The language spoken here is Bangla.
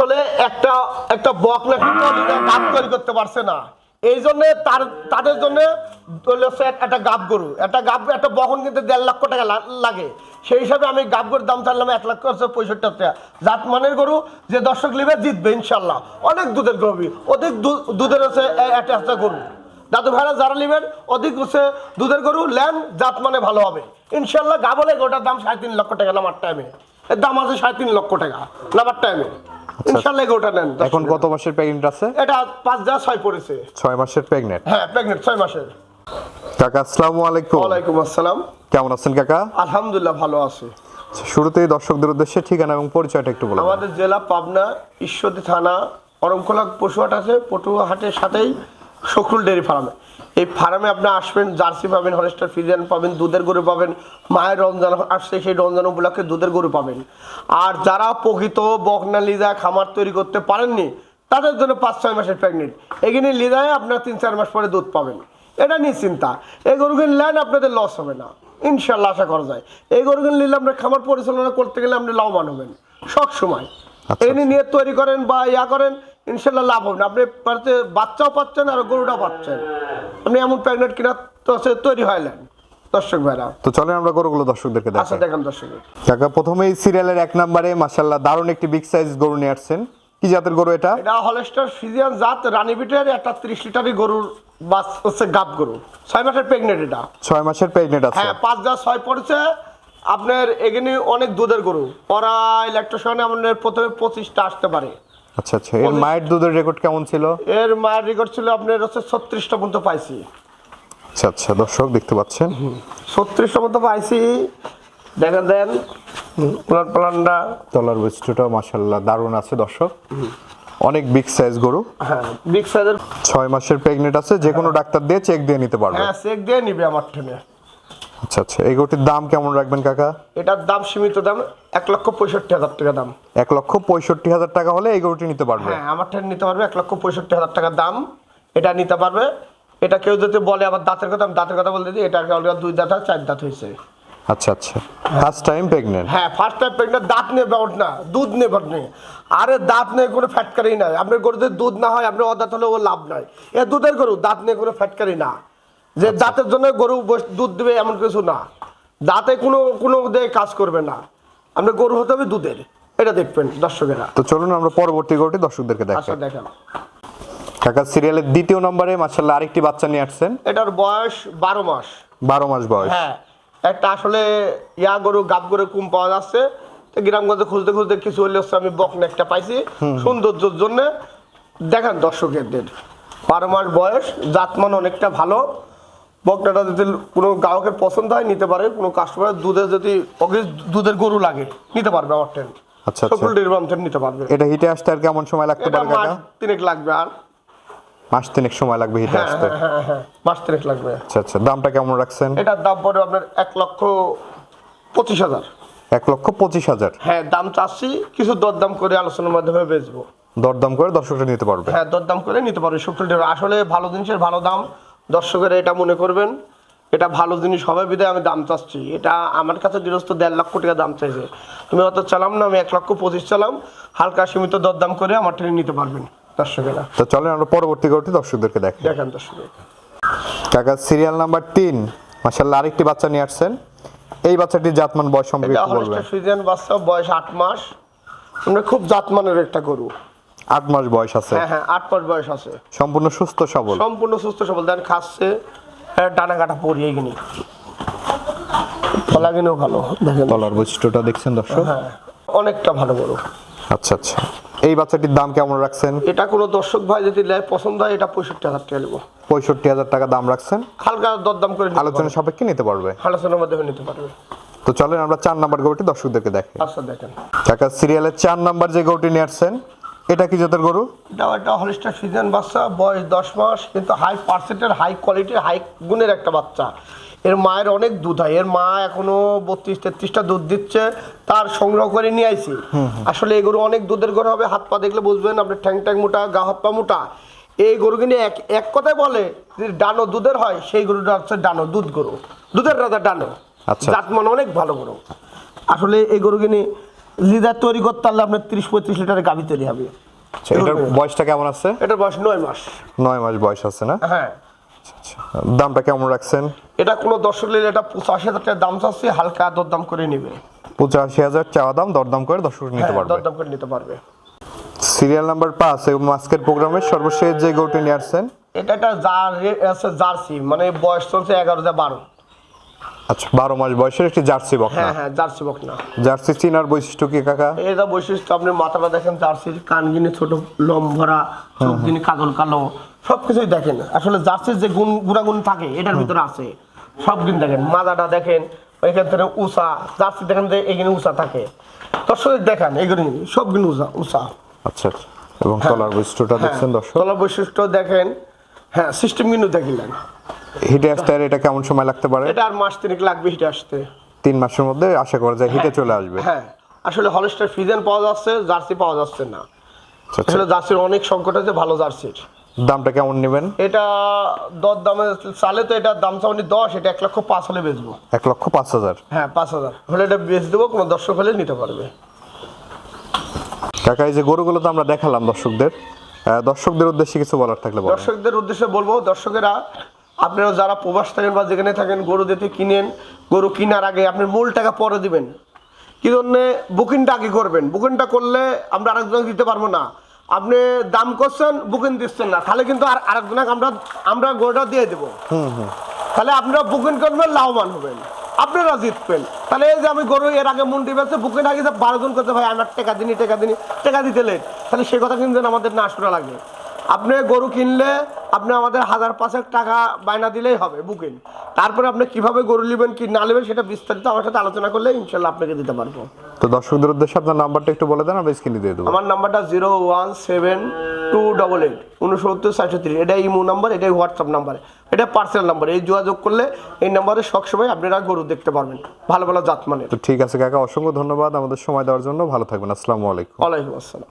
আসলে একটা একটা বক না গাব করতে পারছে না। এই জন্য তার, তাদের জন্য একটা গাব গরু, একটা গাব, একটা বহন কিন্তু দেড় লক্ষ টাকা লাগে। সেই হিসাবে আমি গাব গরুর দাম চাইলাম এক লক্ষ পঁয়ষট্টি টাকা। জাত মানের গরু যে দর্শক লিবে জিতবে ইনশাল্লাহ অনেক দুধের গরু, অধিক দুধের হচ্ছে এ- একটা গরু। দাদু ভাইরা যারা নেবেন, অধিক হচ্ছে দুধের গরু ল্যান জাত মানে ভালো হবে। ইনশাল্লাহ গাবলে গোটার দাম সাড়ে তিন লক্ষ টাকা নামার টাইমে এর দাম আছে সাড়ে তিন লক্ষ টাকা নামার টাইমে নেন এখন কত মাসের প্রেগনেন্ট আছে? এটা যা পড়েছে। মাসের প্রেগনেন্ট হ্যাঁ প্রেগনেন্ট মাসের। কাকা আসসালামু আলাইকুম। ওয়ালাইকুম আসসালাম। কেমন আছেন কাকা? আলহামদুলিল্লাহ ভালো আছে। শুরুতেই দর্শকদের উদ্দেশ্যে ঠিকানা এবং পরিচয়টা একটু বলুন। আমাদের জেলা পাবনা ঈশ্বরদী থানা অরমখোলা পশুহাট আছে পটুয়াহাটের সাথেই শখরুল ডেয়ারি ফার্মে। এই ফার্মে আপনি আসবেন জার্সি পাবেন হলেস্টার ফিজিয়ান পাবেন দুধের গরু পাবেন মায়ের রমজান আসছে সেই রমজান উপলক্ষে দুধের গরু পাবেন। আর যারা প্রকৃত বকনা লিজা খামার তৈরি করতে পারেননি তাদের জন্য পাঁচ ছয় মাসের প্রেগনেন্ট এখানে লিজায় আপনার তিন চার মাস পরে দুধ পাবেন। এটা নিশ্চিন্তা। এই গরুগুলো নেন আপনাদের লস হবে না। ইনশাল্লাহ আশা করা যায়। এই গরুগুলো নিলে আপনার খামার পরিচালনা করতে গেলে আপনি লাভবান হবেন। সব সময়। আচ্ছা, এনে নিয়ে তৈরি করেন বা ইয়া করেন ইনশাল্লাহ লাভ হবে না। আপনি বাড়িতে বাচ্চাও পাচ্ছেন আর গরুটাও পাচ্ছেন। আপনি এমন প্রেগনেন্ট কিনা তো সে তৈরি দর্শক ভাইরা। তো চলেন আমরা গরুগুলো দর্শকদেরকে আচ্ছা দেখাই। দেখেন দর্শক। কাকা প্রথমেই সিরিয়ালের এক নম্বরে দারুণ একটি বিগ সাইজ গরু নিয়ে আসছেন। কি জাতের গরু এটা? এটা হলেস্টার ফিজিয়ান জাত রানী বিটের একটা গরুর বাস হচ্ছে গাব গরু। মাসের এটা। মাসের আছে। হ্যাঁ যা পড়েছে। আপনার এখানে অনেক দুধের গরু। ওরা ইলেকট্রিশনে আপনার প্রথমে পঁচিশটা আসতে পারে। আচ্ছা আচ্ছা এর মায়ের দুধের রেকর্ড কেমন ছিল? এর মায়ের রেকর্ড ছিল আপনার হচ্ছে ছত্রিশটা পর্যন্ত পাইছি। আচ্ছা আচ্ছা দর্শক দেখতে পাচ্ছেন। ছত্রিশটা পর্যন্ত পাইছি। দেখেন দেন প্লান প্লানটা। তলার বৈশিষ্ট্যটা মাসাল্লাহ দারুণ আছে দর্শক। অনেক বিগ সাইজ গরু। হ্যাঁ বিগ সাইজের ছয় মাসের প্রেগনেন্ট আছে যে কোনো ডাক্তার দিয়ে চেক দিয়ে নিতে পারবে। হ্যাঁ চেক দিয়ে নিবে আমার ট্রেনে আচ্ছা আচ্ছা। এই গরুটির দাম কেমন রাখবেন কাকা? এটার দাম সীমিত দাম এক লক্ষ পঁয়ষট্টি হাজার টাকা দাম। এক লক্ষ পঁয়ষট্টি হাজার টাকা হলে এই গরুটি নিতে পারবে? হ্যাঁ আমার ট্রেন নিতে পারবে এক লক্ষ পঁয়ষট্টি হাজার টাকা দাম। এটা নিতে পারবে। এটা কেউ যদি বলে আবার দাঁতের কথা আমি দাঁতের কথা বলতে দিই এটা অলরেডি দুই দাঁত আর চার দাঁত হয়েছে। আচ্ছা আচ্ছা। ফার্স্ট টাইম প্রেগনেন্ট হ্যাঁ ফার্স্ট টাইম প্রেগনেন্ট দাঁত নিয়ে ব্যাপার না দুধ নিয়ে ব্যাপার নেই। আরে দাঁত নিয়ে কোনো ফ্যাটকারি নাই। আপনার গরুতে দুধ না হয় আপনার অদাঁত হলে ও লাভ নাই। এ দুধের গরু দাঁত নিয়ে কোনো ফ্যাটকারি না। যে দাঁতের জন্য গরু দুধ দেবে এমন কিছু না। দাঁতে কোনো কোনো দিয়ে কাজ করবে না। আপনার গরু হতে হবে দুধের। এটা দেখবেন দর্শকেরা। তো চলুন আমরা পরবর্তী গরুটি দর্শকদেরকে আচ্ছা দেখাই দেখেন কাকা সিরিয়ালের দ্বিতীয় নম্বরে মাসাল্লাহ আরেকটি বাচ্চা নিয়ে আসছেন। এটার বয়স বারো মাস। বারো মাস বয়স। হ্যাঁ একটা আসলে ইয়া গরু গাব গরু কম পাওয়া যাচ্ছে। তো গ্রামগঞ্জে খুঁজতে খুঁজতে কিছু হলে আমি বকনা একটা পাইছি। সৌন্দর্যের জন্য। দেখেন দর্শকের বারো মাস বয়স জাতমান অনেকটা ভালো। বকনাটা যদি কোনো গ্রাহকের পছন্দ হয় নিতে পারে। কোনো কাস্টমার দুধের যদি দুধের গরু লাগে নিতে পারবে আমার ট্রেন আচ্ছা, আচ্ছা। সকল ট্রেন নিতে পারবে। এটা হিটে আসতে আর কেমন সময় লাগতে পারে কাকা? তিনেক লাগবে আর। মাস তিনেক সময় লাগবে হিটে হ্যাঁ আসতে? হ্যাঁ হ্যাঁ মাস তিনেক লাগবে। আচ্ছা আচ্ছা। দামটা কেমন রাখছেন? এটার দাম পড়বে আপনার এক লক্ষ পঁচিশ হাজার। এক লক্ষ পঁচিশ হাজার? হ্যাঁ দাম চাচ্ছি কিছু দরদাম করে আলোচনার মাধ্যমে বেচবো। দরদাম করে দর্শকরা নিতে পারবে। হ্যাঁ দরদাম করে নিতে পারবে শুক্র আসলে ভালো জিনিসের ভালো দাম দর্শকেরা এটা মনে করবেন এটা ভালো জিনিস হবে বিধায় আমি দাম চাচ্ছি। এটা আমার কাছে গৃহস্থ দেড় লক্ষ টাকা দাম চাইছে। তুমি অত চালাম না আমি এক লক্ষ পঁচিশ চালাম। হালকা সীমিত দরদাম করে আমার ট্রেন নিতে পারবেন দর্শকেরা। তো চলেন আমরা পরবর্তী গরুটি দর্শকদেরকে দেখাই। দেখেন দর্শক কাকা সিরিয়াল নাম্বার তিন। মাসাল্লাহ আরেকটি বাচ্চা নিয়ে আসছেন। এই বাচ্চাটির জাতমান বয়স সম্পর্কে এটা বলবেন। হলস্টার বাচ্চা বয়স আট মাস। আমরা খুব জাতমানের একটা গরু। আট মাস বয়স আছে। হ্যাঁ হ্যাঁ আট মাস বয়স আছে। সম্পূর্ণ সুস্থ সবল। সম্পূর্ণ সুস্থ সবল। দেন খাচ্ছে হ্যাঁ, ডানা কাটা ফলা গিনেও ভালো দেখেন। তলার বৈশিষ্ট্যটা দেখছেন দর্শক? হ্যাঁ অনেকটা ভালো বড় আচ্ছা আচ্ছা। এই বাচ্চাটির দাম কেমন রাখছেন? এটা কোনো দর্শক ভাই যদি নেয় পছন্দ হয় এটা পঁয়ষট্টি হাজার টাকা নেব। পঁয়ষট্টি হাজার টাকা দাম রাখছেন? হালকা দরদাম করে আলোচনা সাপেক্ষে নিতে পারবে। পারবে। আলোচনার মাধ্যমে নিতে পারবে। তো চলেন আমরা চার নাম্বার গরুটি দর্শকদেরকে দেখে। আচ্ছা দেখেন। কাকা সিরিয়ালের চার নাম্বার যে গরুটি নিয়ে আসছেন এটা কি জাতের গরু? এটা একটা হলিস্টার সিজন বাচ্চা বয়স দশ মাস কিন্তু হাই পার্সেন্টের হাই কোয়ালিটির হাই গুণের একটা বাচ্চা। এর মায়ের অনেক দুধ হয়। এর মা এখনও বত্রিশ তেত্রিশটা দুধ দিচ্ছে তার সংগ্রহ করে নিয়ে আইছি। আসলে এই গরু অনেক দুধের গরু হবে। হাত পা দেখলে বুঝবেন আপনার ঠ্যাং ট্যাং মোটা গা হাত পা মোটা। এই গরু কিনে এক এক কথায় বলে যে ডানো দুধের হয় সেই গরুটা হচ্ছে ডানো দুধ গরু। দুধের রাজা ডানো। আচ্ছা। জাত মানে অনেক ভালো গরু। আসলে এই গরু কিনে লিডার তৈরি করতে পারলে আপনার তিরিশ পঁয়ত্রিশ লিটারের গাভি তৈরি হবে। আচ্ছা, এটার বয়সটা কেমন আছে? এটার বয়স নয় মাস। নয় মাস বয়স আছে না? হ্যাঁ। দামটা কেমন রাখছেন? এটা কোনো দর্শক নিলে এটা পঁচাশি হাজার টাকা দাম চাচ্ছে হালকা দরদাম করে নেবে। পঁচাশি হাজার চাওয়া দাম দরদাম করে দর্শক নিতে হ্যাঁ, পারবে। দরদাম করে নিতে পারবে। সিরিয়াল নাম্বার পাঁচ এবং আজকের প্রোগ্রামের সর্বশেষ যে গরুটি নিয়ে আসছেন? এটা একটা জার আছে জার্সি মানে বয়স চলছে এগারো হাজার বারো। আচ্ছা বারো মাস বয়সের একটি জার্সি বকনা। হ্যাঁ হ্যাঁ জার্সি বকনা। জার্সি চিনার বৈশিষ্ট্য কি কাকা? এটা বৈশিষ্ট্য আপনি মাথাটা দেখেন জার্সির কানগিনি ছোট লম ভরা চোখগিনি কাজল কালো দেখেন। আসলে জার্সির যে গুণ গুণাগুণ থাকে এটার ভিতরে আছে। সব দিন দেখেন মাজাটা দেখেন ওইখান থেকে উষা জার্সি দেখেন যে এখানে উষা থাকে। দর্শক দেখান এগুলো উষা উষা আচ্ছা। এবং তলার বৈশিষ্ট্যটা দেখছেন দর্শক? তলা বৈশিষ্ট্য দেখেন হ্যাঁ সিস্টেম কিন্তু দেখিলেন। হিটে আসতে আর এটা কেমন সময় লাগতে পারে? এটা আর মাস তিনেক লাগবে হিটে আসতে। তিন মাসের মধ্যে আশা করা যায় হিটে চলে আসবে। হ্যাঁ। আসলে হলস্টার ফিজেন পাওয়া যাচ্ছে জার্সি পাওয়া যাচ্ছে না। আচ্ছা, আচ্ছা। আসলে জার্সির অনেক সংকট আছে ভালো জার্সির। দামটা কেমন নেবেন? এটা দর দামে চালে তো এটা দাম চাওনি দশ এটা এক লক্ষ পাঁচ হলে বেচবো। এক লক্ষ পাঁচ হাজার? হ্যাঁ পাঁচ হাজার। হলে এটা বেচ দেবো কোনো দর্শক হলে নিতে পারবে। কাকা এই যে গরুগুলো তো আমরা দেখালাম দর্শকদের। দর্শকদের উদ্দেশ্যে কিছু বলার থাকলে বলেন। দর্শকদের উদ্দেশ্যে বলব দর্শকেরা আপনারা যারা প্রবাস থাকেন বা যেখানে থাকেন গরু দিতে কিনেন গরু কেনার আগে আপনি মূল টাকা পরে দিবেন। কি জন্যে বুকিংটা আগে করবেন? বুকিংটা করলে আমরা আরেকজন দিতে পারব না। আপনি দাম করছেন বুকিং দিচ্ছেন না। তাহলে কিন্তু আর আরেকজনকে আমরা আমরা গরুটা দিয়ে দেবো। তাহলে আপনারা বুকিং করবেন লাভবান হবেন। আপনারা জিতবেন। তাহলে এই যে আমি গরু এর আগে মুন্ডি বেছে বুকিং আগে যে বারো জন করতে ভাই আমার টাকা দিনই টাকা দিনই টাকা দিতে লেট তাহলে সে কথা কিন্তু আমাদের না শোনা লাগে। আপনি গরু কিনলে আপনি আমাদের হাজার পাঁচেক টাকা বায়না দিলেই হবে বুকিং। তারপরে আপনি কীভাবে গরু নেবেন কি না নেবেন সেটা বিস্তারিত আমার সাথে আলোচনা করলে ইনশাল্লাহ আপনাকে দিতে পারব। তো দর্শকদের উদ্দেশ্যে আপনার নাম্বারটা একটু বলে দেন আমরা স্ক্রিনে দিয়ে দেবো। আমার নাম্বারটা zero one seven two double eight উনসত্তর চারশো তিরিশ এটা ইমো নাম্বার এটাই হোয়াটসঅ্যাপ নাম্বার এটা পার্সেল নাম্বার। এই যোগাযোগ করলে এই নাম্বারে সবসময় আপনারা গরু দেখতে পারবেন ভালো ভালো জাত মানের। তো ঠিক আছে কাকা অসংখ্য ধন্যবাদ আমাদের সময় দেওয়ার জন্য। ভালো থাকবেন আসসালামু আলাইকুম। ওয়ালাইকুম আসসালাম।